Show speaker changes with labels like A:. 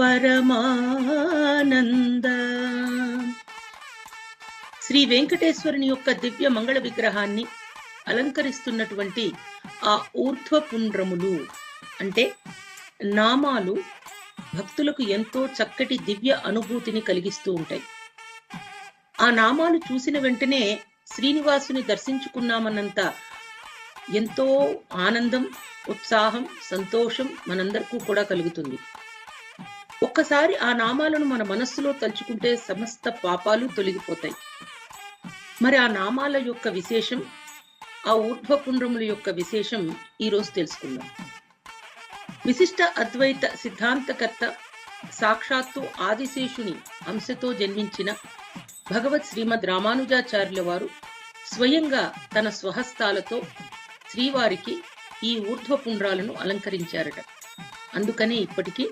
A: పరమానంద. శ్రీ వెంకటేశ్వరుని యొక్క దివ్య మంగళ విగ్రహాన్ని అలంకరిస్తున్నటువంటి ఆ ఊర్ధ్వపుండ్రములు అంటే నామాలు భక్తులకు ఎంతో చక్కటి దివ్య అనుభూతిని కలిగిస్తూ ఉంటాయి. ఆ నామాలు చూసిన వెంటనే శ్రీనివాసుని దర్శించుకున్నామన్నంత ఎంతో ఆనందం ఉత్సాహం సంతోషం మనందరికీ కూడా కలుగుతుంది. ఒక్కసారి ఆ నామాలను మన మనస్సులో తలుచుకుంటే సమస్త పాపాలు తొలగిపోతాయి. మరి ఆ నామాల యొక్క విశేషం ఆ ఊర్ధ్వపుండ్రముల యొక్క విశేషం ఈరోజు తెలుసుకుందాం. విశిష్ట అద్వైత సిద్ధాంతకర్త సాక్షాత్తు ఆదిశేషుని అంశతో జన్మించిన భగవత్ శ్రీమద్ రామానుజాచార్యుల వారు స్వయంగా తన స్వహస్తాలతో శ్రీవారికి ఈ ఊర్ధ్వపుండ్రాలను అలంకరించారట. అందుకనే ఇప్పటికీ